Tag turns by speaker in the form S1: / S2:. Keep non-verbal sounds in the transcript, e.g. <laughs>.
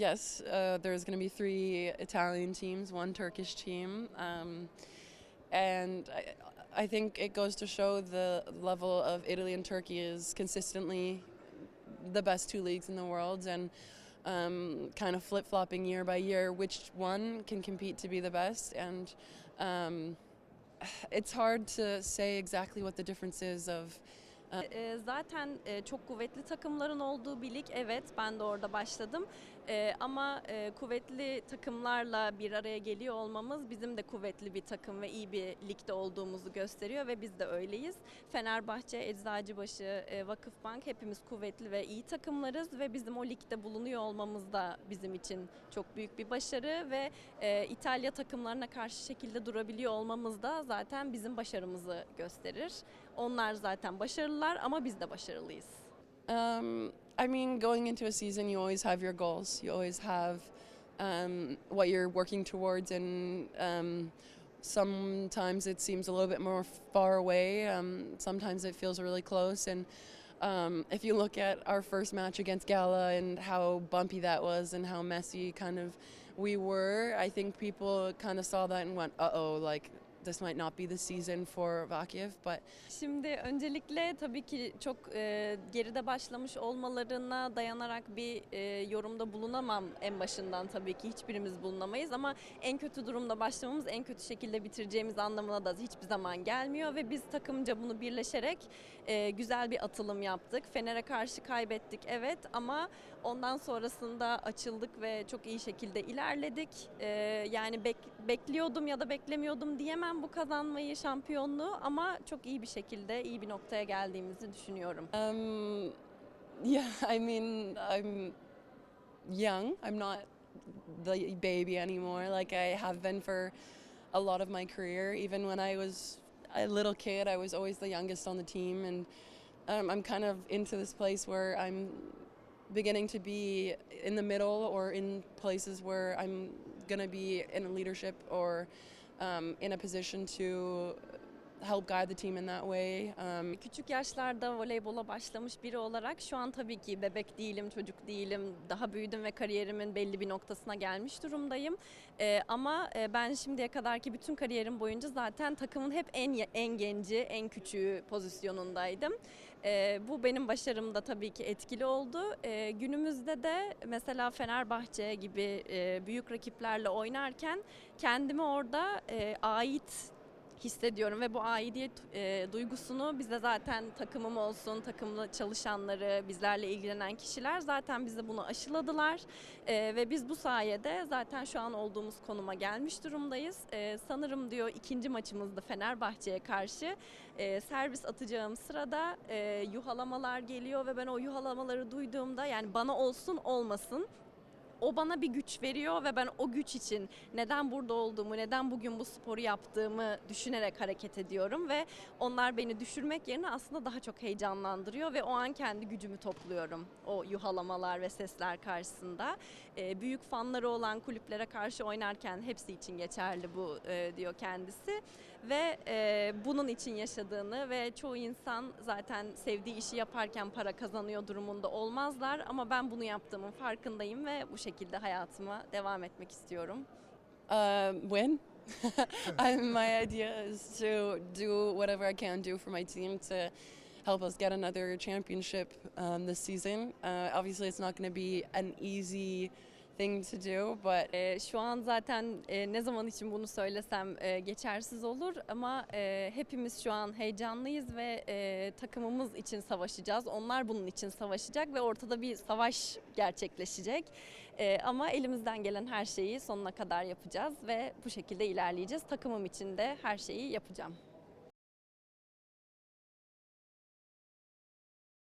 S1: yes, uh, there's going to be three Italian teams, one Turkish team, um, and I, I think it goes to show the level of Italy and Turkey is consistently the best two leagues in the world, and um, kind of flip flopping year by year, which one can compete to be the best, and um, it's hard to say exactly what the difference is of.
S2: E, Zaten çok kuvvetli takımların olduğu bir lig. Evet ben de orada başladım. E, Ama e, kuvvetli takımlarla bir araya geliyor olmamız bizim de kuvvetli bir takım ve iyi bir ligde olduğumuzu gösteriyor ve biz de öyleyiz. Fenerbahçe, Eczacıbaşı, e, Vakıfbank hepimiz kuvvetli ve iyi takımlarız ve bizim o ligde bulunuyor olmamız da bizim için çok büyük bir başarı ve e, İtalya takımlarına karşı şekilde durabiliyor olmamız da zaten bizim başarımızı gösterir. Onlar zaten başarılılar ama biz de başarılıyız.
S1: Um, I mean, going into a season, you always have your goals. You always have um, what you're working towards, and um, sometimes it seems a little bit more far away. Um, sometimes it feels really close. And um, if you look at our first match against Gala and how bumpy that was, and how messy kind of we were, I think people kind of saw that and went, "Uh oh, like." This might not be the season for Vakiev, but
S2: Şimdi öncelikle tabii ki çok e, geride başlamış olmalarına dayanarak bir e, yorumda bulunamam en başından tabii ki hiçbirimiz bulunamayız ama en kötü durumda başlamamız en kötü şekilde bitireceğimiz anlamına da hiçbir zaman gelmiyor ve biz takımca bunu birleşerek e, güzel bir atılım yaptık. Fener'e karşı kaybettik evet ama ondan sonrasında açıldık ve çok iyi şekilde ilerledik. E, yani bek- bekliyordum ya da beklemiyordum diyemem bu kazanmayı, şampiyonluğu ama çok iyi bir şekilde iyi bir noktaya geldiğimizi düşünüyorum.
S1: Um, yeah, <laughs> I mean, I'm young. I'm not the baby anymore. Like I have been for a lot of my career. Even when I was a little kid, I was always the youngest on the team, and um, I'm kind of into this place where I'm beginning to be in the middle or in places where I'm gonna be in a leadership or um, in a position to help guide the team in that way. Um,
S2: Küçük yaşlarda voleybola başlamış biri olarak şu an tabii ki bebek değilim, çocuk değilim. Daha büyüdüm ve kariyerimin belli bir noktasına gelmiş durumdayım. Ee, ama e, ben şimdiye kadarki bütün kariyerim boyunca zaten takımın hep en en genci, en küçüğü pozisyonundaydım. Ee, bu benim başarımda tabii ki etkili oldu. Ee, günümüzde de mesela Fenerbahçe gibi e, büyük rakiplerle oynarken kendimi orada e, ait hissediyorum ve bu aidiyet e, duygusunu bize zaten takımım olsun, takımda çalışanları, bizlerle ilgilenen kişiler zaten bize bunu aşıladılar E, ve biz bu sayede zaten şu an olduğumuz konuma gelmiş durumdayız. E, sanırım diyor ikinci maçımızda Fenerbahçe'ye karşı e, servis atacağım sırada e, yuhalamalar geliyor ve ben o yuhalamaları duyduğumda yani bana olsun olmasın o bana bir güç veriyor ve ben o güç için neden burada olduğumu, neden bugün bu sporu yaptığımı düşünerek hareket ediyorum ve onlar beni düşürmek yerine aslında daha çok heyecanlandırıyor ve o an kendi gücümü topluyorum o yuhalamalar ve sesler karşısında. Ee, büyük fanları olan kulüplere karşı oynarken hepsi için geçerli bu e, diyor kendisi ve e, bunun için yaşadığını ve çoğu insan zaten sevdiği işi yaparken para kazanıyor durumunda olmazlar ama ben bunu yaptığımın farkındayım ve bu şekilde hayatıma devam etmek istiyorum.
S1: Um, win. <laughs> I, my idea is to do whatever I can do for my team to help us get another championship um, this season. Uh, obviously, it's not going to be an easy thing to do, but
S2: Ee, şu an zaten e, ne zaman için bunu söylesem e, geçersiz olur ama e, hepimiz şu an heyecanlıyız ve e, takımımız için savaşacağız. Onlar bunun için savaşacak ve ortada bir savaş gerçekleşecek. E, ama elimizden gelen her şeyi sonuna kadar yapacağız ve bu şekilde ilerleyeceğiz. Takımım için de her şeyi yapacağım.